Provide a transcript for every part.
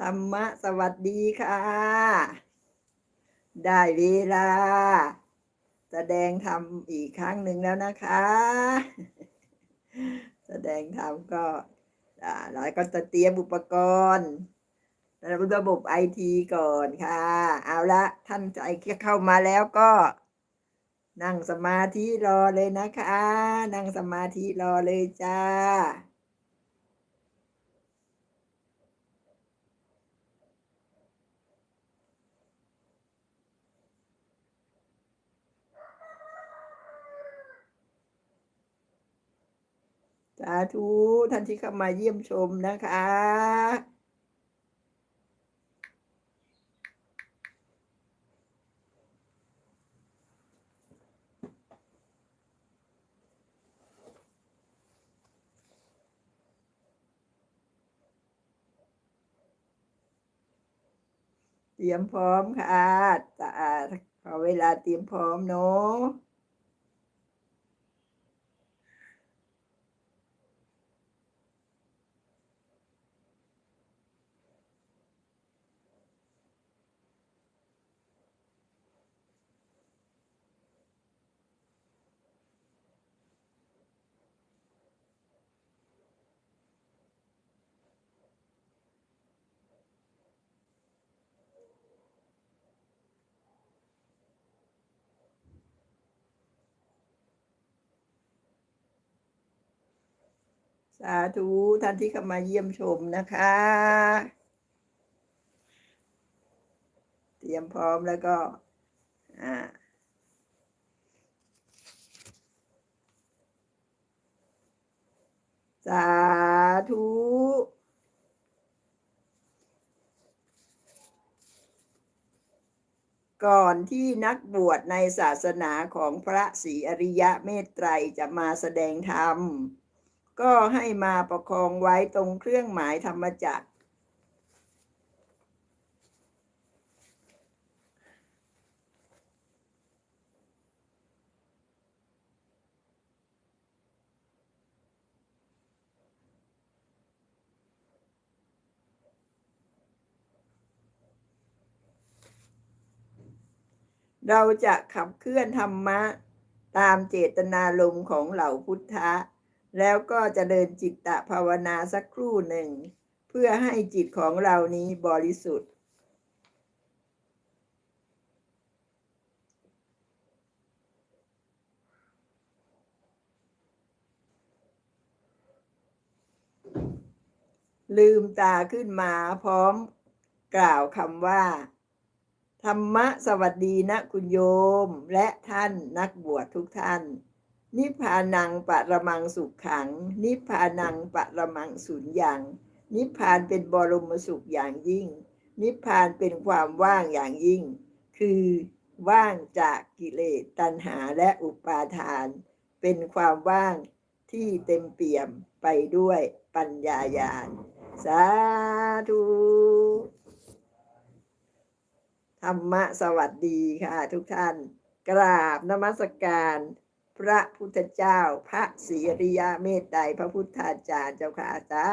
ธรรมะสวัสดีค่ะ ได้เวลา แสดงธรรมอีกครั้งหนึ่งแล้วนะคะ แสดงธรรมก็อ่าเราก็จะเตรียมอุปกรณ์ระบบไอทีก่อนค่ะ เอาละท่านใจเข้ามาแล้วก็ นั่งสมาธิรอเลยนะคะ นั่งสมาธิรอเลยจ้าาธุท่านที่เข้ามาเยี่ยมชมนะคะ เตรียมพร้อมค่ะสะอาดพอเวลาเตรียมพร้อมเนาะ สาธุท่านที่เข้ามาเยี่ยมชมนะคะ เตรียมพร้อมแล้วก็อ่าสาธุก่อนที่นักบวชในศาสนาของพระศรีอริยะเมตไตรจะมาแสดงธรรม ก็ให้มาประคองไว้ตรงเครื่องหมายธรรมจักร เราจะขับเคลื่อนธรรมะตามเจตนารมณ์ของเหล่าพุทธะ แล้วก็จะเจริญจิตตภาวนาสักครู่หนึ่ง เพื่อให้จิตของเรานี้บริสุทธิ์ ลืมตาขึ้นมาพร้อมกล่าวคำว่า ธรรมะสวัสดีนะคุณโยมและท่านนักบวชทุกท่าน นิพพานังปะระมังสุขขัง นิพพานังปะระมังสุญญัง นิพพานเป็นบรมสุขอย่างยิ่ง นิพพานเป็นความว่างอย่างยิ่ง คือว่างจากกิเลสตัณหาและอุปาทาน เป็นความว่างที่เต็มเปี่ยมไปด้วยปัญญาญาณ สาธุธรรมะสวัสดีค่ะทุกท่าน กราบนมัสการ พระพุทธเจ้า พระศรีริยาเมตไตรพระพุทธาจารย์เจ้าค่ะสา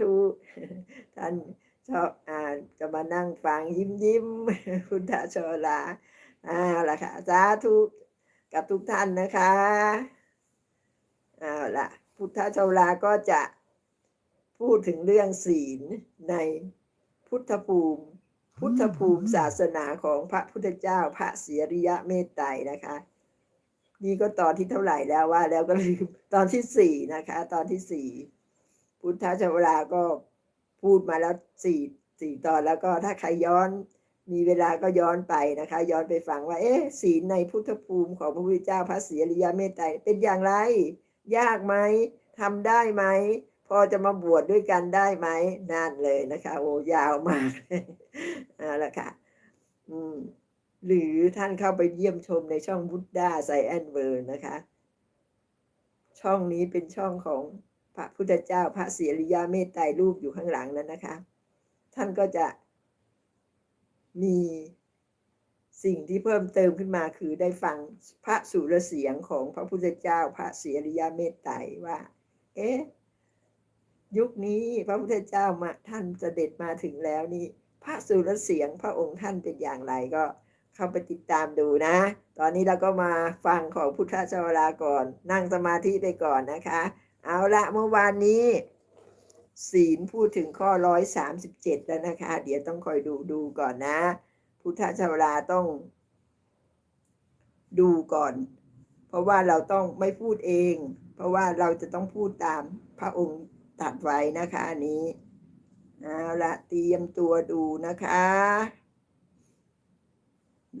ธุท่านชอบอ่านจะมานั่งฟังยิ้มยิ้มพุทธโชลาอ่าละค่ะสาธุกับทุกท่านนะคะเอาละพุทธโชลาก็จะพูดถึงเรื่องศีลในพุทธภูมิ พุทธภูมิศาสนาของพระพุทธเจ้า พระศรีริยะเมตไตรนะคะ นี่ก็ตอนที่เท่าไหร่แล้วว่า แล้วก็ลืมตอนที่สี่นะคะ ตอนที่สี่พุทธชวราก็พูดมาแล้วสี่สี่ตอนแล้วก็ถ้าใครย้อนมีเวลาก็ย้อนไปนะคะ ย้อนไปฟังว่า เอ๊ะศีลในพุทธภูมิของพระพุทธเจ้าพระศรีอริยะเมตไตรเป็นอย่างไร ยากไหมทำได้ไหมพอจะมาบวชดด้วยกันได้ไหมนั่นเลยนะคะ โอ้ยาวมากเอาละค่ะ อืม หรือท่านเข้าไปเยี่ยมชมในช่องบุตดาไซแอนเวอร์นะคะ ช่องนี้เป็นช่องของพระพุทธเจ้าพระศรีอริยาเมตไตรรูปอยู่ข้างหลังนั้นนะคะ ท่านก็จะมีสิ่งที่เพิ่มเติมขึ้นมาคือได้ฟังพระสุรเสียงของพระพุทธเจ้าพระศรีอริยาเมตไตรว่า เอ๊ะยุคนี้พระพุทธเจ้ามาท่านเสด็จมาถึงแล้วนี่พระสุรเสียงพระองค์ท่านเป็นอย่างไรก็ เข้าไปติดตามดูนะ ตอนนี้เราก็มาฟังของพุทธเจ้าลาก่อน นั่งสมาธิไปก่อนนะคะ เอาละเมื่อวานนี้ ศีลพูดถึงข้อร้อยสามสิบเจ็ดแล้วนะคะ เดี๋ยวต้องคอยดูดูก่อนนะ พุทธเจ้าลาต้อง ดูก่อน เพราะว่าเราต้องไม่พูดเอง เพราะว่าเราจะต้องพูดตามพระองค์ตัดไว้นะคะอันนี้เอาละเตรียมตัวดูนะคะ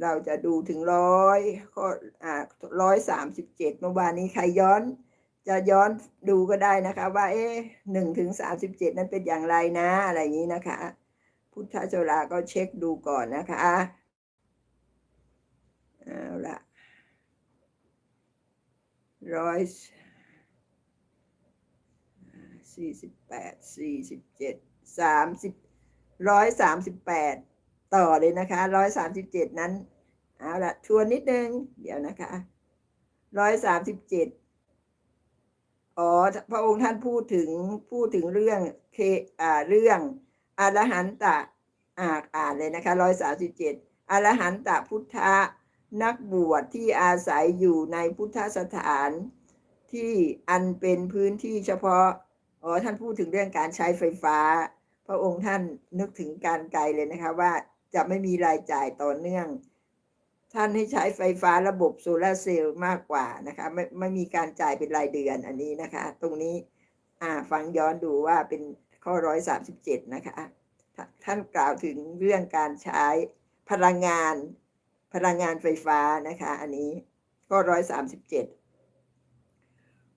เราจะดูถึงร้อยก็อ่าร้อยสามสิบเจ็ดเมื่อวานนี้ใครย้อน จะย้อนดูก็ได้นะคะ ว่าเอ๊ะหนึ่งถึงสามสิบเจ็ดนั้นเป็นอย่างไรนะ อะไรอย่างนี้นะคะ พุทธเจราก็เช็คดูก่อนนะคะเอาละร้อยสี่สิบแปดสี่สิบเจ็ดสามสิบร้อยสามสิบแปด ต่อเลยนะคะร้อยสามสิบเจ็ดนั้น เอาละทวนนิดนึง เดี๋ยวนะคะร้อยสามสิบเจ็ดอ๋อพระองค์ท่านพูดถึงพูดถึงเรื่องเคอ่าเรื่องอรหันตะอ่าอ่านเลยนะคะร้อยสามสิบเจ็ดอรหันตะพุทธะนักบวชที่อาศัยอยู่ในพุทธสถาน ที่อันเป็นพื้นที่เฉพาะอ๋อท่านพูดถึงเรื่องการใช้ไฟฟ้า พระองค์ท่านนึกถึงการไกลเลยนะคะว่า จะไม่มีรายจ่ายต่อเนื่อง ท่านให้ใช้ไฟฟ้าระบบโซลาเซลล์มากกว่านะคะไม่ไม่มีการจ่ายเป็นรายเดือนอันนี้นะคะ ตรงนี้อ่าฟังย้อนดูว่าเป็นข้อร้อยสามสิบเจ็ดนะคะท่าท่านกล่าวถึงเรื่องการใช้พลังงาน พลังงานไฟฟ้านะคะ อันนี้ข้อร้อยสามสิบเจ็ด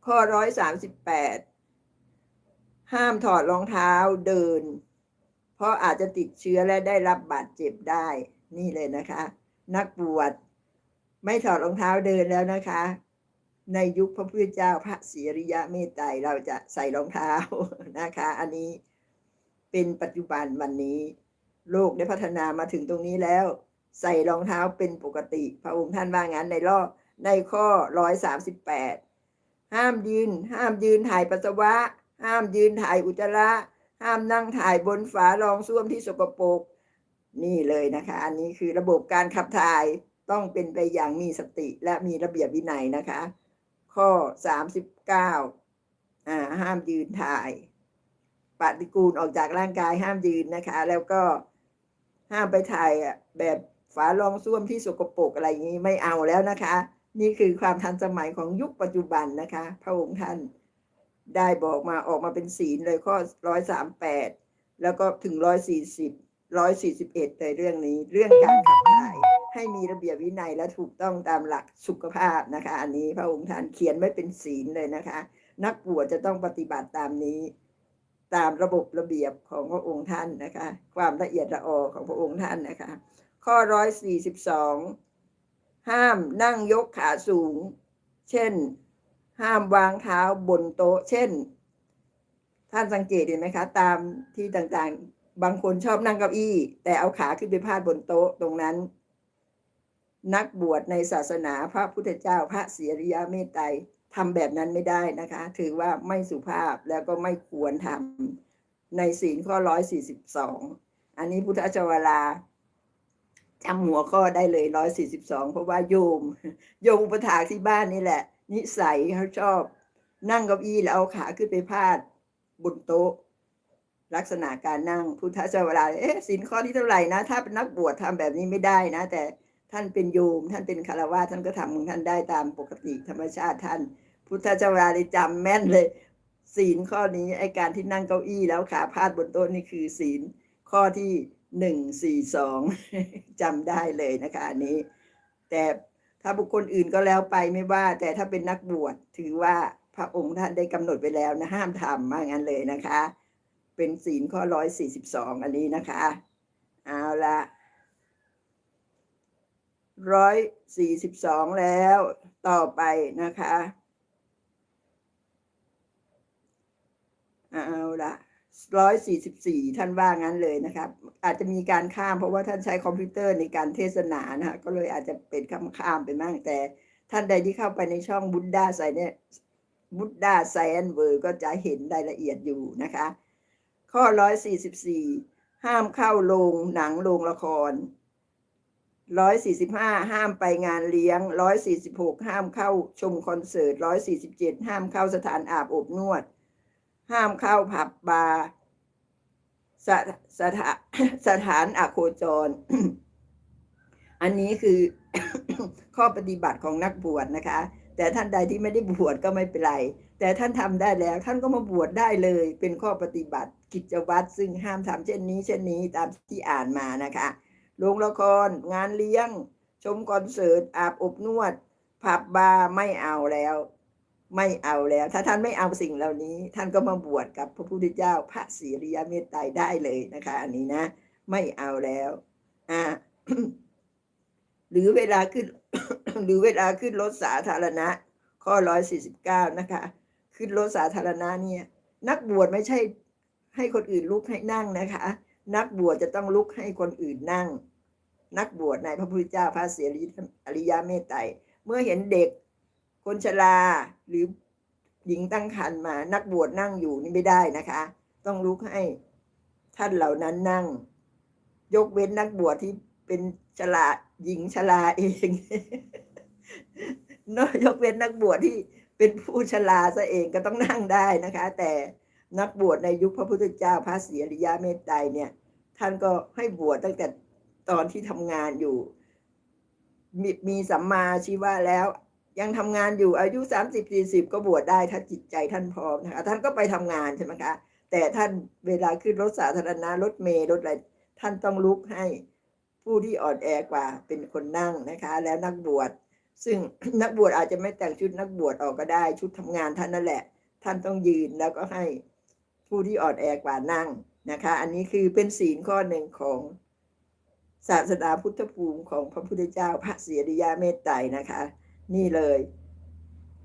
ข้อร้อยสามสิบแปดห้ามถอดรองเท้าเดิน เพราะอาจจะติดเชื้อและได้รับบาดเจ็บได้นี่เลยนะคะ นักบวชไม่ถอดรองเท้าเดินแล้วนะคะ ในยุคพระพุทธเจ้าพระศรีริยะเมตไตรเราจะใส่รองเท้านะคะ อันนี้เป็นปัจจุบันวันนี้ โลกได้พัฒนามาถึงตรงนี้แล้ว ใส่รองเท้าเป็นปกติ พระองค์ท่านว่างั้นในรอบในข้อร้อยสามสิบแปดห้ามยืน ห้ามยืนถ่ายปัสสาวะ ห้ามยืนถ่ายอุจจาระ ห้ามนั่งถ่ายบนฝารองส้วมที่สกปรกนี่เลยนะคะ อันนี้คือระบบการขับถ่ายต้องเป็นไปอย่างมีสติและมีระเบียบวินัยนะคะ ข้อสามสิบเก้าอ่าห้ามยืนถ่ายปฏิกูลออกจากร่างกายห้ามยืนนะคะ แล้วก็ห้ามไปถ่ายแบบฝารองส้วมที่สกปรกอะไรอย่างนี้ไม่เอาแล้วนะคะ นี่คือความทันสมัยของยุคปัจจุบันนะคะ พระองค์ท่าน ได้บอกมาออกมาเป็นศีลเลยข้อร้อยสามแปดแล้วก็ถึงร้อยสี่สิบร้อยสี่สิบเอ็ดในเรื่องนี้ เรื่องการขับถ่ายให้มีระเบียบวินัยและถูกต้องตามหลักสุขภาพนะคะ อันนี้พระองค์ท่านเขียนไว้เป็นศีลเลยนะคะ นักบวชจะต้องปฏิบัติตามนี้ ตามระบบระเบียบของพระองค์ท่านนะคะ ความละเอียดละออของพระองค์ท่านนะคะ ข้อร้อยสี่สิบสองห้ามนั่งยกขาสูง เช่น ห้ามวางเท้าบนโต๊ะ เช่น ท่านสังเกตเห็นไหมคะ ตามที่ต่างๆ บางคนชอบนั่งเก้าอี้ แต่เอาขาขึ้นไปพาดบนโต๊ะตรงนั้น นักบวชในศาสนาพระพุทธเจ้าพระเสียริยะเมตไตรทำแบบนั้นไม่ได้นะคะ ถือว่าไม่สุภาพแล้วก็ไม่ควรทำในศีลข้อร้อยสี่สิบสองอันนี้พุทธเจาวราจำหัวข้อได้เลยร้อยสี่สิบสองเพราะว่าโยม โยมอุปถากที่บ้านนี่แหละ นิสัยเขาชอบ นั่งเก้าอี้แล้วเอาขาขึ้นไปพาดบนโต๊ะ ลักษณะการนั่งพุทธเจ้าเวลาเอ๊ะสินข้อที่เท่าไหร่นะ ถ้าเป็นนักบวชทำแบบนี้ไม่ได้นะ แต่ท่านเป็นโยม ท่านเป็นคารวะท่านก็ทำของท่านได้ตามปกติธรรมชาติท่าน พุทธเจ้าเวลาเลยจำแม่นเลย ศีลข้อนี้ไอการที่นั่งเก้าอี้แล้วขาพาดบนโต๊ะนี่คือศีลข้อที่หนึ่งสี่สองจำได้เลยนะคะอันนี้ แต่ ถ้าบุคคลอื่นก็แล้วไปไม่ว่า แต่ถ้าเป็นนักบวชถือว่าพระองค์ท่านได้กำหนดไปแล้วนะห้ามทำมางั้นเลยนะคะ เป็นศีลข้อร้อยสี่สิบสองอันนี้นะคะเอาละร้อยสี่สิบสองแล้วต่อไปนะคะเอาละ ร้อยสี่สิบสี่ท่านว่างั้นเลยนะครับ อาจจะมีการข้ามเพราะว่าท่านใช้คอมพิวเตอร์ในการเทศนานะฮะก็เลยอาจจะเป็นข้ามข้ามไปบ้างแต่ ท่านใดที่เข้าไปในช่องบุ d ดาใส่เนี่ยบุตดาไซแอนเวอร์ก็จะเห็นรายละเอียดอยู่นะคะ ข้อร้อยสี่สิบสี่ห้ามเข้าโรงหนังโรงละครร้อยสี่สิบห้าห้ามไปงานเลี้ยงร้อยสี่สิบหกห้ามเข้าชมคอนเสิร์ตร้อยสี่สิบเจ็ดห้ามเข้าสถานอาบอบนวด ห้ามเข้าผับบาร์สถสถาสถานอโคจร อันนี้คือข้อปฏิบัติของนักบวชนะคะ แต่ท่านใดที่ไม่ได้บวชก็ไม่เป็นไร แต่ท่านทำได้แล้ว ท่านก็มาบวชได้เลย เป็นข้อปฏิบัติกิจวัตรซึ่งห้ามทำเช่นนี้ เช่นนี้ตามที่อ่านมานะคะโรงละครงานเลี้ยง ชมคอนเสิร์ตอาบอบนวด ผับบาร์ไม่เอาแล้ว ไม่เอาแล้ว ถ้าท่านไม่เอาสิ่งเหล่านี้ ท่านก็มาบวชกับพระพุทธเจ้า พระศีริยเมตไตรได้เลยนะคะ อันนี้นะ ไม่เอาแล้วอ่าหรือเวลาขึ้น หรือเวลาขึ้นรถสาธารณะ ข้อร้อยสี่สิบเก้านะคะ ขึ้นรถสาธารณะเนี่ย นักบวชไม่ใช่ให้คนอื่นลุกให้นั่งนะคะ นักบวชจะต้องลุกให้คนอื่นนั่ง นักบวชในพระพุทธเจ้าพระเสรีอริยเมตไตรเมื่อเห็นเด็ก คนชราหรือหญิงตั้งครรภ์มา นักบวชนั่งอยู่นี่ไม่ได้นะคะ ต้องลุกให้ท่านเหล่านั้นนั่ง ยกเว้นนักบวชที่เป็นชราหญิงชราเองนอะยกเว้นนักบวชที่เป็นผู้ชราซะเองก็ต้องนั่งได้นะคะ แต่นักบวชในยุคพระพุทธเจ้าพระศรีอริยเมตไตรเนี่ย ท่านก็ให้บวชตั้งแต่ตอนที่ทำงานอยู่ มีมีสัมมาชีวะแล้ว ยังทำงานอยู่อายุสามสิบสี่สิบก็บวชได้ถ้าจิตใจท่านพร้อมนะคะท่านก็ไปทำงานใช่ไหมคะแต่ท่านเวลาขึ้นรถสาธารณะรถเมล์รถอะไรท่านต้องลุกให้ผู้ที่อ่อนแอกว่าเป็นคนนั่งนะคะ แล้วนักบวชซึ่งนักบวชอาจจะไม่แต่งชุดนักบวชออกก็ได้ชุดทำงานท่านนั่นแหละ ท่านต้องยืนแล้วก็ให้ผู้ที่อ่อนแอกว่านั่งนะคะ อันนี้คือเป็นศีลข้อหนึ่งของศาสนาพุทธภูมิของพระพุทธเจ้าพระเสียริยะเมตไตรนะคะ นี่เลย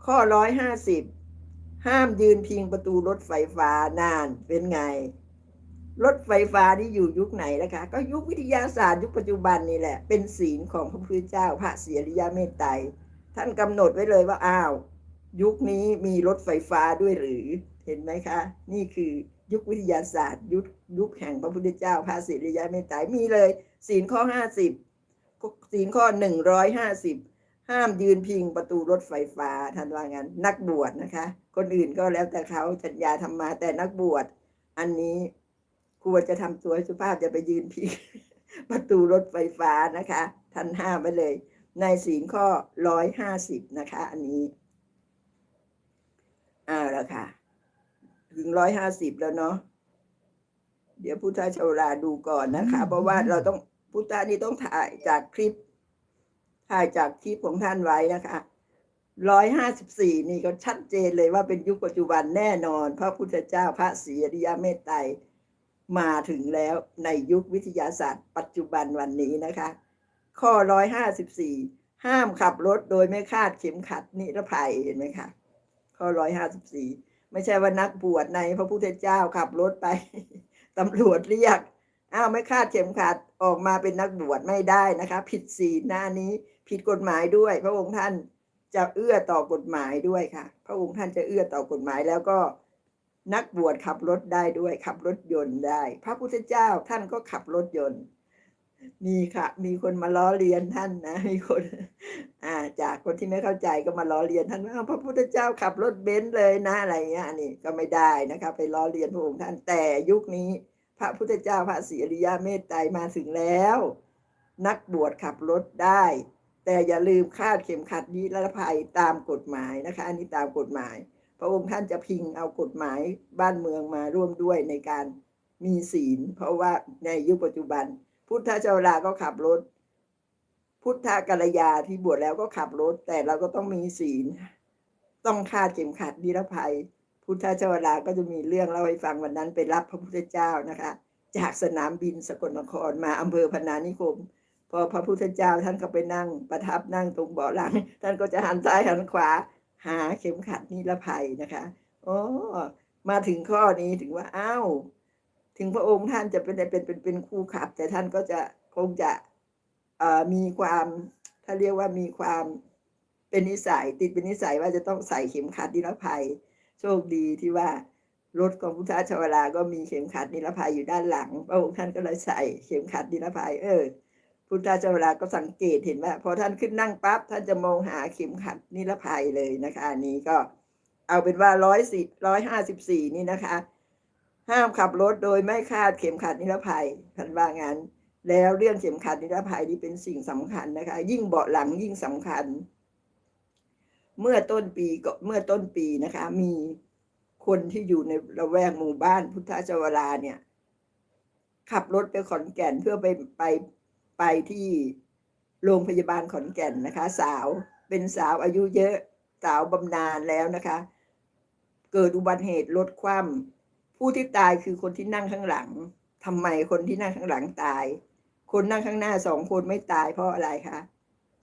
ข้อร้อยห้าสิบห้ามยืนพิงประตูรถไฟฟ้านานเป็นไง รถไฟฟ้าที่อยู่ยุคไหนนะคะ ก็ยุควิทยาศาสตร์ยุคปัจจุบันนี่แหละ เป็นศีลของพระพุทธเจ้าพระเสียริยะเมตไตรท่านกำหนดไว้เลยว่าอ้าว ยุคนี้มีรถไฟฟ้าด้วยหรือเห็นไหมคะ นี่คือยุควิทยาศาสตร์ยุคยุคแห่งพระพุทธเจ้าพระศิริยะเมตไตรมีเลยศีลข้อห้าสิบศีลข้อหนึ่งร้อยห้าสิบ ห้ามยืนพิงประตูรถไฟฟ้าท่านว่างั้น นักบวชนะคะ คนอื่นก็แล้วแต่เขาจัญญาธรรมาแต่นักบวชอันนี้ควรจะทำตัวสุภาพจะไปยืนพิงประตูรถไฟฟ้านะคะ ท่านห้ามไปเลย ในศีลข้อร้อยห้าสิบนะคะ อันนี้อาแล้วค่ะ ถึงร้อยห้าสิบแล้วเนาะเดี๋ยวพุทธชาวราดูก่อนนะคะ เพราะว่าเราต้องพุทธานี่ต้องถ่ายจากคลิป ถ่ายจากคลิปของท่านไว้นะคะร้อยห้าสิบสี่นี่ก็ชัดเจนเลยว่าเป็นยุคปัจจุบันแน่นอน พระพุทธเจ้าพระศรีอริยเมตไตรมาถึงแล้วในยุควิทยาศาสตร์ ปัจจุบันวันนี้นะคะ ข้อร้อยห้าสิบสี่ห้ามขับรถโดยไม่คาดเข็มขัดนิรภัยเห็นไหมคะข้อร้อยห้าสิบสี่ไม่ใช่ว่านักบวชในพระพุทธเจ้าขับรถไปตำรวจเรียก อ้าวไม่คาดเข็มขัดออกมาเป็นนักบวชไม่ได้นะคะ ผิดศีลหน้านี้ผิดกฎหมายด้วย พระองค์ท่านจะเอื้อต่อกฎหมายด้วยค่ะ พระองค์ท่านจะเอื้อต่อกฎหมายแล้วก็นักบวชขับรถได้ด้วยขับรถยนต์ได้ พระพุทธเจ้าท่านก็ขับรถยนต์ มีค่ะ มีคนมาล้อเลียนท่านนะมีคน อ่า จากคนที่ไม่เข้าใจก็มาล้อเลียนท่านว่าพระพุทธเจ้าขับรถเบนซ์เลยนะอะไรเงี้ยนนี้ก็ไม่ได้นะคะ ไปล้อเลียนพระองค์ท่านแต่ยุคนี้ ระพุทธเจ้าพระศรีอริยเมตไตรมาถึงแล้ว นักบวชขับรถได้ แต่อย่าลืมคาดเข็มขัดนิรภัยตามกฎหมายนะคะ อันนี้ตามกฎหมาย พระองค์ท่านจะพิงเอากฎหมายบ้านเมืองมาร่วมด้วยในการมีศีล เพราะว่าในยุคปัจจุบัน พุทธเจ้าลาก็ขับรถ พุทธกัลยาที่บวชแล้วก็ขับรถ แต่เราก็ต้องมีศีล ต้องคาดเข็มขัดนิรภัย พุทธเจ้าลาก็จะมีเรื่องเล่าให้ฟังวันนั้นไปรับพระพุทธเจ้านะคะ จากสนามบินสกลนครมาอำเภอพนานิคม พอพระพุทธเจ้าท่านก็ไปนั่งประทับนั่งตรงเบาะหลัง ท่านก็จะหันซ้ายหันขวา หาเข็มขัดนิรภัยนะคะโอ้มาถึงข้อนี้ถึงว่าอ้าวถึงพระองค์ท่านจะเป็นเป็นเป็นเป็นครูขับ แต่ท่านก็จะคงจะมีความถ้าเรียกว่ามีความเป็นนิสัยติดเป็นนิสัยว่าจะต้องใส่เข็มขัดนิรภัย โชคดีที่ว่ารถของพุทธชวราก็มีเข็มขัดนิรภัยอยู่ด้านหลัง พระองค์ท่านก็เลยใส่เข็มขัดนิรภัย เออ พุทธชวราก็สังเกตเห็นว่าพอท่านขึ้นนั่งปั๊บท่านจะมองหาเข็มขัดนิรภัยเลยนะคะอันนี้ก็เอาเป็นว่าร้อยสี่ร้อยห้าสิบสี่นี่นะคะ ห้ามขับรถโดยไม่คาดเข็มขัดนิรภัยท่านว่างั้น แล้วเรื่องเข็มขัดนิรภัยนี่เป็นสิ่งสำคัญนะคะ ยิ่งเบาะหลังยิ่งสำคัญ เมื่อต้นปีก็เมื่อต้นปีนะคะ มีคนที่อยู่ในละแวกหมู่บ้านพุทธจวราเนี่ย ขับรถไปขอนแก่นเพื่อไปไปไปที่โรงพยาบาลขอนแก่นนะคะ สาวเป็นสาวอายุเยอะสาวบำนาญแล้วนะคะ เกิดอุบัติเหตุรถคว่ำผู้ที่ตายคือคนที่นั่งข้างหลังทำไมคนที่นั่งข้างหลังตาย คนนั่งข้างหน้าสองคนไม่ตายเพราะอะไรคะ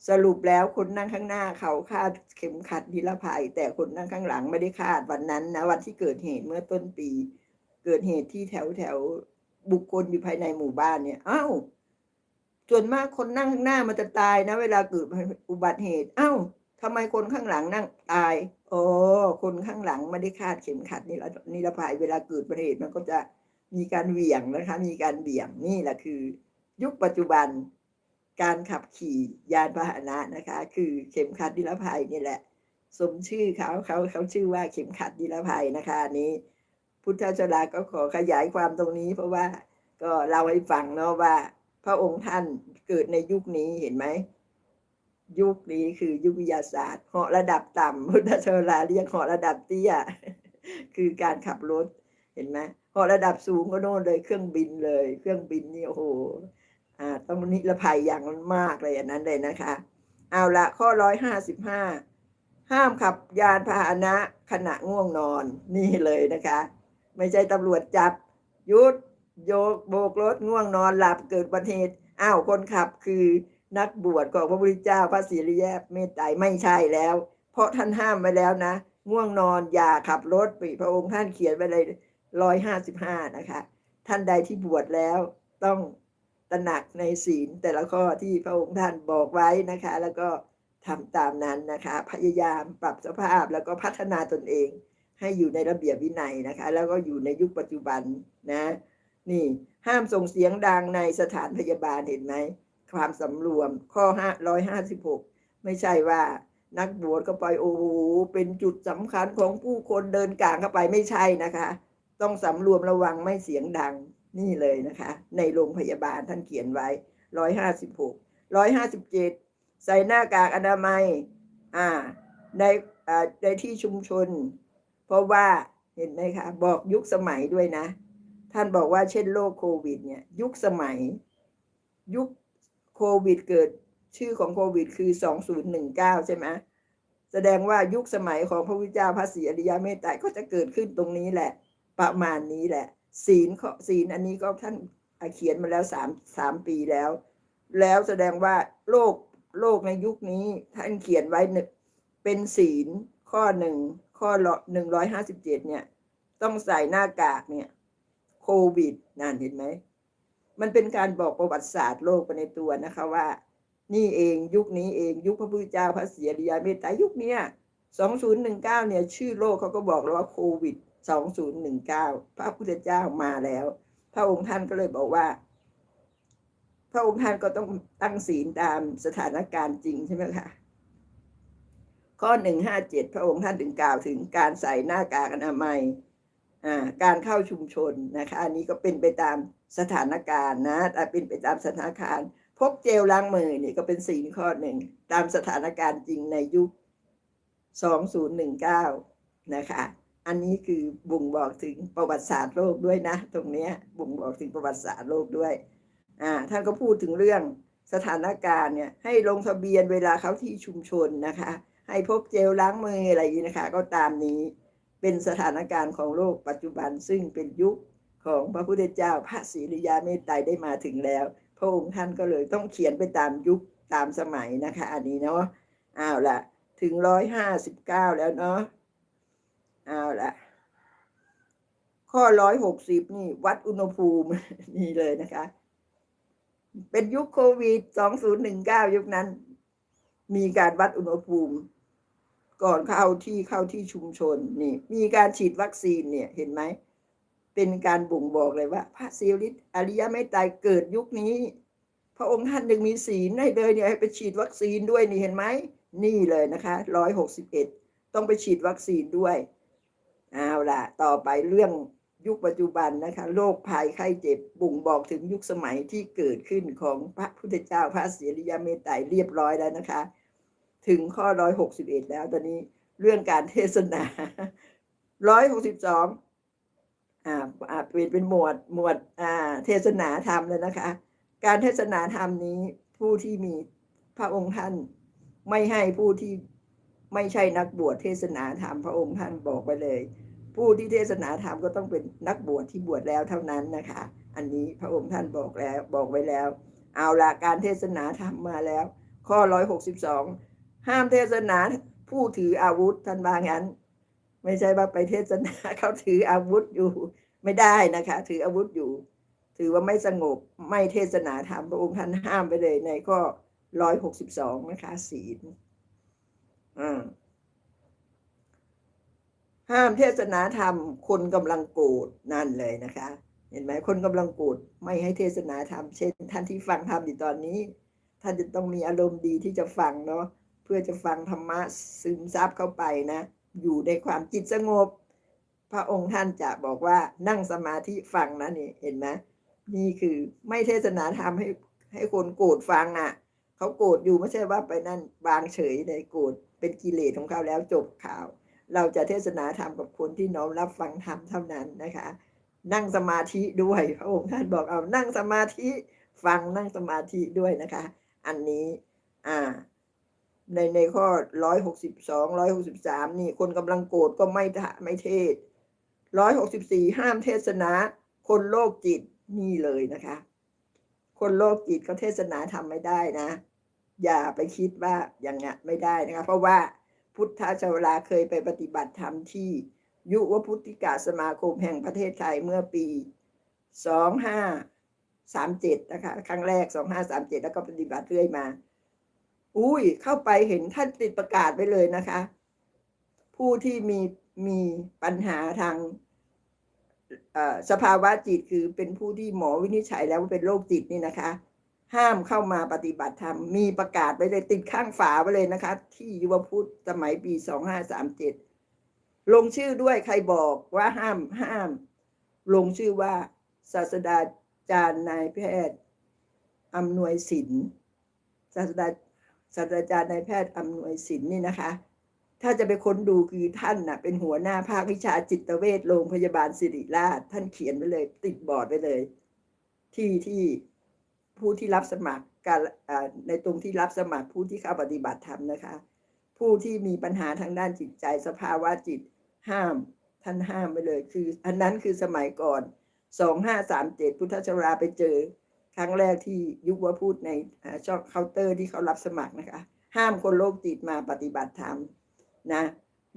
สรุปแล้วคนนั่งข้างหน้าเขาคาดเข็มขัดนิรภัย แต่คนนั่งข้างหลังไม่ได้คาดวันนั้นนะวันที่เกิดเหตุเมื่อต้นปี เกิดเหตุที่แถวแถวบุคคลอยู่ภายในหมู่บ้านเนี่ยอ้าวส่วนมากคนนั่งข้างหน้ามันจะตายนะ เวลาเกิดอุบัติเหตุอ้าวทำไมคนข้างหลังนั่งตายโอ้คนข้างหลังไม่ได้คาดเข็มขัดนิรนิรภัย เวลาเกิดอุบัติเหตุมันก็จะมีการเหวี่ยงนะคะ มีการเบี่ยงนี่แหละคือ ยุคปัจจุบัน การขับขี่ยานพาหนะนะคะ คือเข็มขัดนิรภัยนี่แหละ สมชื่อเขาเขาเขาชื่อว่าเข็มขัดนิรภัยนะคะอันนี้ พุทธชลาก็ขอขยายความตรงนี้ เพราะว่าก็เล่าให้ฟังเนาะว่า พระองค์ท่านเกิดในยุคนี้เห็นไหมยุคนี้คือยุควิทยาศาสตร์เหาะระดับต่ำพุทธชลาเรียกเหาะระดับเตี้ยคือการขับรถเห็นไหมเหาะระดับสูงก็โน่นเลยเครื่องบินเลย เครื่องบินนี่โอ้โห อ่าต้องนิรภัยอย่างมากเลยอันนั้นเลยนะคะ เอาละข้อร้อยห้าสิบห้าห้ามขับยานพาหนะขณะง่วงนอนนี่เลยนะคะ ไม่ใช่ตำรวจจับยุดโยกโบกรถง่วงนอนหลับเกิดอุบัติเหตุอ้าวคนขับคือนักบวชของพระพุทธเจ้าพระศิริยะเมตไตรไม่ใช่แล้ว เพราะท่านห้ามไว้แล้วนะ ง่วงนอนอย่าขับรถไปพระองค์ท่านเขียนไว้เลยร้อยห้าสิบห้านะคะ ท่านใดที่บวชแล้วต้อง ตระหนักในศีลแต่ละข้อที่พระองค์ท่านบอกไว้นะคะ แล้วก็ทำตามนั้นนะคะ พยายามปรับสภาพแล้วก็พัฒนาตนเอง ให้อยู่ในระเบียบวินัยนะคะ แล้วก็อยู่ในยุคปัจจุบันนะ นี่ห้ามส่งเสียงดังในสถานพยาบาลเห็นไหม ความสำรวมข้อห้าร้อยห้าสิบหกไม่ใช่ว่านักบวชก็ไปโอ้โหเป็นจุดสำคัญของผู้คนเดินกลางเข้าไปไม่ใช่นะคะ ต้องสำรวมระวังไม่เสียงดัง นี่เลยนะคะ ในโรงพยาบาลท่านเขียนไว้ร้อยห้าสิบหกร้อยห้าสิบเจ็ดใส่หน้ากากอนามัยอ่าในอ่าในที่ชุมชน เพราะว่าเห็นไหมคะบอกยุคสมัยด้วยนะ ท่านบอกว่าเช่นโรคโควิดเนี่ยยุคสมัย ยุคโควิดเกิดชื่อของโควิดคือ 2019 ใช่ไหมแสดงว่ายุคสมัยของพระพุทธเจ้าพระศรีอริยเมตไตรก็จะเกิดขึ้นตรงนี้แหละ ประมาณนี้แหละ ศีลข้อศีลอันนี้ก็ท่านเขียนมาแล้วสามสามปีแล้ว แล้วแสดงว่าโลกโลกในยุคนี้ท่านเขียนไว้หนึ่งเป็นศีลข้อหนึ่งข้อละหนึ่งร้อยห้าสิบเจ็ดเนี่ย ต้องใส่หน้ากากเนี่ย โควิดนั่นเห็นไหม มันเป็นการบอกประวัติศาสตร์โลกไปในตัวนะคะว่า นี่เองยุคนี้เองยุคพระพุทธเจ้าพระศรีอริยาเมตตรยุคเนี้ยสองศูนย์หนึ่งเก้าเนี่ย ชื่อโลกเขาก็บอกแล้วว่าโควิด สองศูนย์หนึ่งเก้าพระพุทธเจ้ามาแล้ว พระองค์ท่านก็เลยบอกว่า พระองค์ท่านก็ต้องตั้งศีลตามสถานการณ์จริงใช่ไหมคะข้อหนึ่งห้าเจ็ดพระองค์ท่านถึงกล่าวถึงการใส่หน้ากากอนามัยอ่าการเข้าชุมชนนะคะ อันนี้ก็เป็นไปตามสถานการณ์นะแต่เป็นไปตามสถานการณ์พกเจลล้างมือนี่ก็เป็นสิ่งข้อหนึ่งตามสถานการณ์จริงในยุค 2019 นะคะ อันนี้คือบ่งบอกถึงประวัติศาสตร์โลกด้วยนะ ตรงเนี้ยบ่งบอกถึงประวัติศาสตร์โลกด้วยอ่าท่านก็พูดถึงเรื่องสถานการณ์เนี่ยให้ลงทะเบียนเวลาเขาที่ชุมชนนะคะ ให้พกเจลล้างมืออะไรอย่างนี้นะคะ ก็ตามนี้เป็นสถานการณ์ของโลกปัจจุบันซึ่งเป็นยุคของพระพุทธเจ้าพระศรีริยาเมตไตรได้มาถึงแล้ว พระองค์ท่านก็เลยต้องเขียนไปตามยุคตามสมัยนะคะ อันนี้เนาะอ้าวละถึงร้อยห้าสิบเก้าแล้วเนาะ เอาละข้อร้อยหกสิบนี่ วัดอุณหภูมินี่เลยนะคะ เป็นยุคโควิดสองศูนย์หนึ่งเก้ายุคนั้น มีการวัดอุณหภูมิ ก่อนเข้าที่เข้าที่ชุมชนนี่ มีการฉีดวัคซีนเนี่ยเห็นไหม เป็นการบ่งบอกเลยว่า พระศิริอริยไม่ตายเกิดยุคนี้ พระองค์ท่านดึงมีศีลให้เลยเนี่ยให้ไปฉีดวัคซีนด้วยนี่เห็นไหม นี่เลยนะคะร้อยหกสิบเอ็ดต้องไปฉีดวัคซีนด้วย เอาล่ะ ต่อไปเรื่องยุคปัจจุบันนะคะโรคภัยไข้เจ็บบ่งบอกถึงยุคสมัยที่เกิดขึ้นของพระพุทธเจ้าพระศิริยเมตไตรเรียบร้อยแล้วนะคะ ถึงข้อร้อยหกสิบเอ็ดแล้วตอนนี้เรื่องการเทศนาร้อยหกสิบสองอ่าอ่าเป็นเป็นหมวดหมวดอ่าเทศนาธรรมเลยนะคะ การเทศนาธรรมนี้ผู้ที่มีพระองค์ท่านไม่ให้ผู้ที่ ไม่ใช่นักบวชเทศนาธรรมพระองค์ท่านบอกไปเลย ผู้ที่เทศนาธรรมก็ต้องเป็นนักบวชที่บวชแล้วเท่านั้นนะคะ อันนี้พระองค์ท่านบอกแล้วบอกไว้แล้ว เอาละการเทศนาธรรมมาแล้ว ข้อร้อยหกสิบสองห้ามเทศนาผู้ถืออาวุธท่านบางั้น ไม่ใช่ว่าไปเทศนาเขาถืออาวุธอยู่ไม่ได้นะคะ ถืออาวุธอยู่ ถือว่าไม่สงบไม่เทศนาธรรมพระองค์ท่านห้ามไปเลยในข้อร้อยหกสิบสองนะคะศีล ห้ามเทศนาธรรม คนกำลังโกรธนั่นเลยนะคะ เห็นไหมคนกำลังโกรธไม่ให้เทศนาธรรม เช่น ท่านที่ฟังธรรมอยู่ตอนนี้ ท่านจะต้องมีอารมณ์ดีที่จะฟังเนาะเพื่อจะฟังธรรมะซึมซับเข้าไปนะ อยู่ในความจิตสงบ พระองค์ท่านจะบอกว่านั่งสมาธิฟังนะนี่เห็นไหมนี่คือไม่เทศนาธรรมให้ให้คนโกรธฟังอะเขาโกรธอยู่ไม่ใช่ว่าไปนั่นวางเฉยในโกรธ เป็นกิเลสของเขาแล้วจบข่าว เราจะเทศนาธรรมกับคนที่น้อมรับฟังธรรมเท่านั้นนะคะ นั่งสมาธิด้วยพระองค์ท่านบอกเอานั่งสมาธิฟังนั่งสมาธิด้วยนะคะ อันนี้อ่าในในข้อร้อยหกสิบสองร้อยหกสิบสามนี่คนกำลังโกรธก็ไม่ทไม่เทศร้อยหกสิบสี่ห้ามเทศนาคนโรคจิตนี่เลยนะคะ คนโรคจิตก็เทศนาทำไม่ได้นะ อย่าไปคิดว่าอย่างเงี้ยไม่ได้นะคะเพราะว่าพุทธชาวลาเคยไปปฏิบัติธรรมที่ยุวพุทธิกาสมาคมแห่งประเทศไทยเมื่อปีสองห้าสามเจ็ดนะคะ ครั้งแรกสองห้าสามเจ็ดแล้วก็ปฏิบัติเรื่อยมา อุ้ยเข้าไปเห็นท่านติดประกาศไปเลยนะคะ ผู้ที่มีมีปัญหาทางสภาวะจิตคือเป็นผู้ที่หมอวินิจฉัยแล้วว่าเป็นโรคจิตนี่นะคะ ห้ามเข้ามาปฏิบัติธรรม มีประกาศไปเลยติดข้างฝาไว้เลยนะคะ ที่ยุวพุทธสมัยปีสองห้าสามเจ็ดลงชื่อด้วยใครบอกว่าห้ามห้าม ลงชื่อว่าศาสดาจารย์นายแพทย์อำนวยสินศาสดาศาสตราจารย์นายแพทย์อำนวยสินนี่นะคะ ถ้าจะไปค้นดูคือท่านน่ะ เป็นหัวหน้าภาควิชาจิตเวชโรงพยาบาลศิริราช ท่านเขียนไว้เลย ติดบอร์ดไว้เลย ที่ที่ ผู้ที่รับสมัครการในตรงที่รับสมัครผู้ที่เข้าปฏิบัติธรรมนะคะ ผู้ที่มีปัญหาทางด้านจิตใจสภาวะจิตห้าม ท่านห้ามไปเลยคือ อันนั้นคือสมัยก่อนสองห้าสามเจ็ดพุทธชราไปเจอ ครั้งแรกที่ยุวพูดในช่องเคาน์เตอร์ที่เขารับสมัครนะคะ ห้ามคนโรคจิตมาปฏิบัติธรรมนะ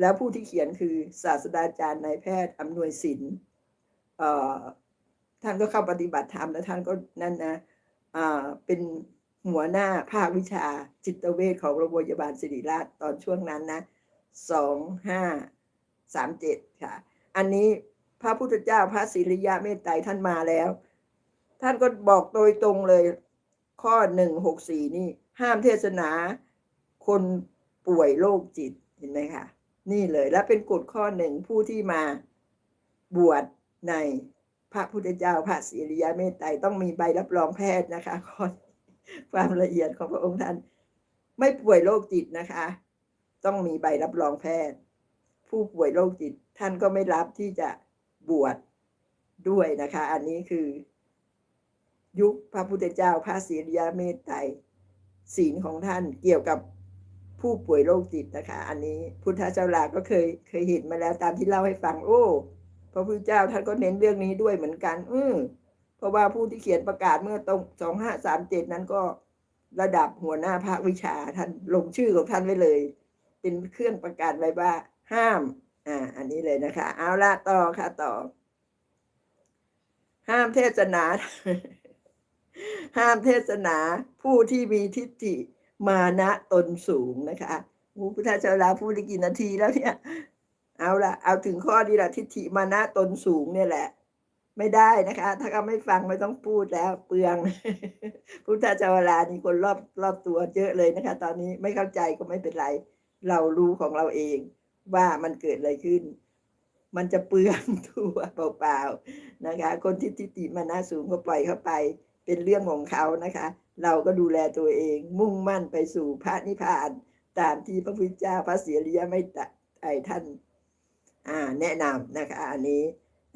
แล้วผู้ที่เขียนคือศาสตราจารย์นายแพทย์อำนวยสินเอ่อท่านก็เข้าปฏิบัติธรรมแล้วท่านก็นั่นนะ เป็นหัวหน้าภาควิชาจิตเวชของโรงพยาบาลศิริราชตอนช่วงนั้นนะสองห้าสามเจ็ดค่ะ อันนี้พระพุทธเจ้าพระศิริยะเมตไตรท่านมาแล้ว ท่านก็บอกโดยตรงเลยข้อหนึ่งหกสี่นี่ ห้ามเทศนา คนป่วยโรคจิตเห็นไหมคะนี่เลยและเป็นกฎข้อหนึ่งผู้ที่มาบวชใน พระพุทธเจ้าพระศิริยะเมตไตรต้องมีใบรับรองแพทย์นะคะขอความละเอียดของพระองค์ท่าน ไม่ป่วยโรคจิตนะคะ ต้องมีใบรับรองแพทย์ ผู้ป่วยโรคจิตท่านก็ไม่รับที่จะบวชด้วยนะคะ อันนี้คือ ยุคพระพุทธเจ้าพระศิริยะเมตไตรศีลของท่านเกี่ยวกับผู้ป่วยโรคจิตนะคะ อันนี้พุทธเจ้าลาก็เคยเคยเห็นมาแล้วตามที่เล่าให้ฟังโอ้ พระพุทธเจ้าท่านก็เน้นเรื่องนี้ด้วยเหมือนกัน อืเพราะว่าผู้ที่เขียนประกาศเมื่อตรงสองห้าสามเจ็ดนั้นก็ระดับหัวหน้าภาควิชาท่านลงชื่อของท่านไว้เลย เป็นเครื่องประกาศไว้ว่า ห้าม อ่า อันนี้เลยนะคะ เอาละต่อค่ะต่อ ห้ามเทศนา ห้ามเทศนาผู้ที่มีทิฏฐิมานะตนสูงนะคะหมูพุทธเจ้าลาพูดได้กี่นาทีแล้วเนี่ย เอาละเอาถึงข้อนี้ละทิฏฐิมานะตนสูงเนี่ยแหละ ไม่ได้นะคะ ถ้าเขาไม่ฟังไม่ต้องพูดแล้วเปลืองพุทธเจ้าเวลานี่คนรอบรอบตัวเยอะเลยนะคะ ตอนนี้ไม่เข้าใจก็ไม่เป็นไร เรารู้ของเราเองว่ามันเกิดอะไรขึ้น มันจะเปลืองตัวเปล่าๆนะคะ คนที่ทิฏฐิมานะสูงก็ปล่อยเข้าไป เป็นเรื่องของเขานะคะ เราก็ดูแลตัวเอง มุ่งมั่นไปสู่พระนิพพานตามที่พระพุทธเจ้าพระเสียริยะไม่ตะไอท่าน อ่าแนะนำนะคะอันนี้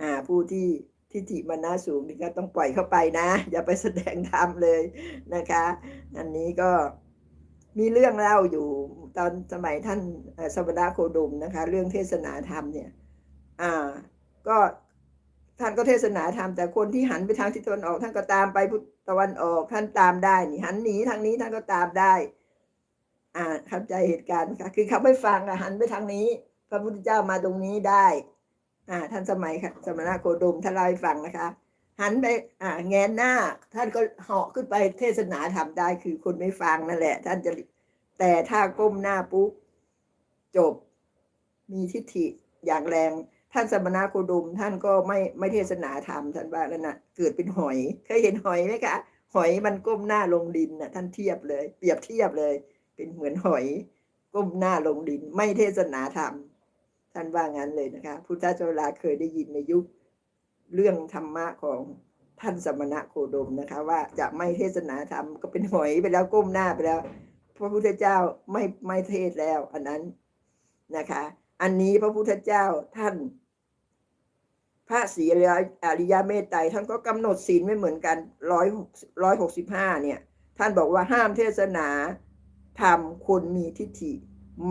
อ่าผู้ที่ทิฏฐิมานะสูงนี่ก็ต้องปล่อยเข้าไปนะ อย่าไปแสดงธรรมเลยนะคะ อันนี้ก็มีเรื่องเล่าอยู่ตอนสมัยท่านสมณะโคดมนะคะ เรื่องเทศนาธรรมเนี่ยอ่าก็ท่านก็เทศนาธรรมแต่คนที่หันไปทางทิศตะวันออกท่านก็ตามไปตะวันออกท่านตามได้นี่หันหนีทางนี้ท่านก็ตามได้ อ่าเข้าใจเหตุการณ์ค่ะคือเขาไม่ฟังอะหันไปทางนี้ พระพุทธเจ้ามาตรงนี้ได้ อ่า ท่านสมัยค่ะสมณะโคดมท่านเล่าให้ฟังนะคะ หันไป อ่า แงนหน้า ท่านก็เหาะขึ้นไปเทศนาทำได้คือคนไม่ฟังนั่นแหละ ท่านจะแต่ถ้าก้มหน้าปุ๊บจบมีทิฏฐิอย่างแรง ท่านสมณะโคดมท่านก็ไม่ไม่เทศนาธรรมท่านว่าแล้วนะเกิดเป็นหอยเคยเห็นหอยไหมคะหอยมันก้มหน้าลงดินน่ะท่านเทียบเลย เปรียบเทียบเลย เป็นเหมือนหอย ก้มหน้าลงดิน ไม่เทศนาธรรม ท่านว่างั้นเลยนะคะ พุทธเจ้าลาเคยได้ยินในยุคเรื่องธรรมะของท่านสมณะโคดมนะคะ ว่าจะไม่เทศนาธรรมก็เป็นหอยไปแล้วก้มหน้าไปแล้วพระพุทธเจ้าไม่ไม่เทศแล้ว อันนั้นนะคะ อันนี้พระพุทธเจ้าท่าน พระศรีอริยเมตไตรท่านก็กำหนดศีลไม่เหมือนกันร้อยร้อยหกสิบห้าเนี่ย ท่านบอกว่าห้ามเทศนาทำคนมีทิฏฐิ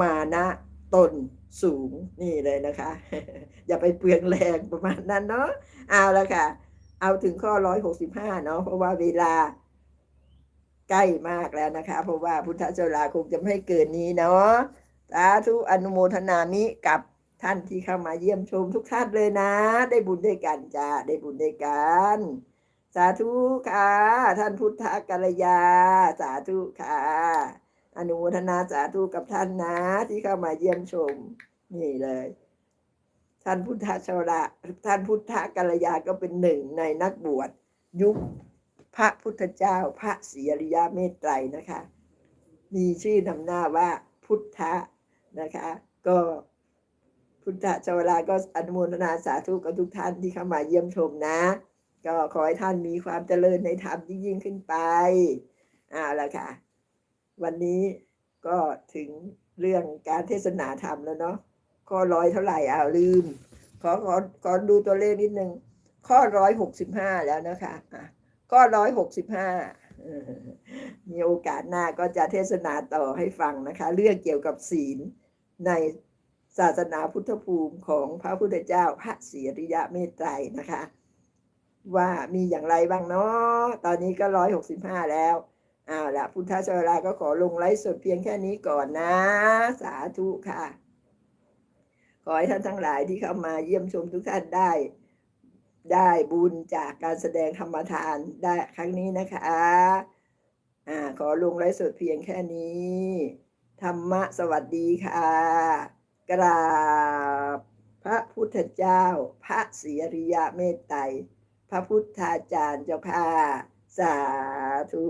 มานะตนสูงนี่เลยนะคะ อย่าไปเปลืองแรงประมาณนั้นเนาะเอาละค่ะ เอาถึงข้อร้อยหกสิบห้าเนาะเพราะว่าเวลาใกล้มากแล้วนะคะ เพราะว่าพุทธเจ้าลาคงจะไม่ให้เกินนี้เนาะสาธุอนุโมทนามิกับท่านที่เข้ามาเยี่ยมชมทุกท่านเลยนะ ได้บุญด้วยกันจ้าได้บุญด้วยกัน สาธุค่ะ ท่านพุทธกัลยา สาธุค่ะ อนุโมทนาสาธุกับท่านนะ ที่เข้ามาเยี่ยมชม นี่เลย ท่านพุทธชวระท่านพุทธกัลยาก็เป็นหนึ่งในนักบวช ยุคพระพุทธเจ้า พระศรีอริยเมตไตรนะคะ มีชื่อนำหน้าว่าพุทธะนะคะ ก็พุทธชวราก็อนุโมทนาสาธุกับทุกท่านที่เข้ามาเยี่ยมชมนะ ก็ขอให้ท่านมีความเจริญในธรรมยิ่งขึ้นไปอ่าละค่ะ วันนี้ก็ถึงเรื่องการเทศนาธรรมแล้วเนาะข้อร้อยเท่าไหร่อ้าวลืม ขอขอขอดูตัวเลขนิดนึง ข้อร้อยหกสิบห้าแล้วนะคะอะข้อร้อยหกสิบห้ามีโอกาสหน้าก็จะเทศนาต่อให้ฟังนะคะ เรื่องเกี่ยวกับศีลในศาสนาพุทธภูมิของพระพุทธเจ้าพระศรีริยะเมตไตรนะคะ ว่ามีอย่างไรบ้างเนาะตอนนี้ก็ร้อยหกสิบห้าแล้ว อ้าวละพุทธชราก็ขอลงไลฟ์สดเพียงแค่นี้ก่อนนะ สาธุค่ะ ขอให้ท่านทั้งหลายที่เข้ามาเยี่ยมชมทุกท่านได้ ได้บุญจากการแสดงธรรมทานได้ครั้งนี้นะคะ อ่า ขอลงไลฟ์สดเพียงแค่นี้ ธรรมะสวัสดีค่ะ กราบพระพุทธเจ้า พระศรีริยะเมตไตรพระพุทธาจารย์เจ้าค่ะ สาธุ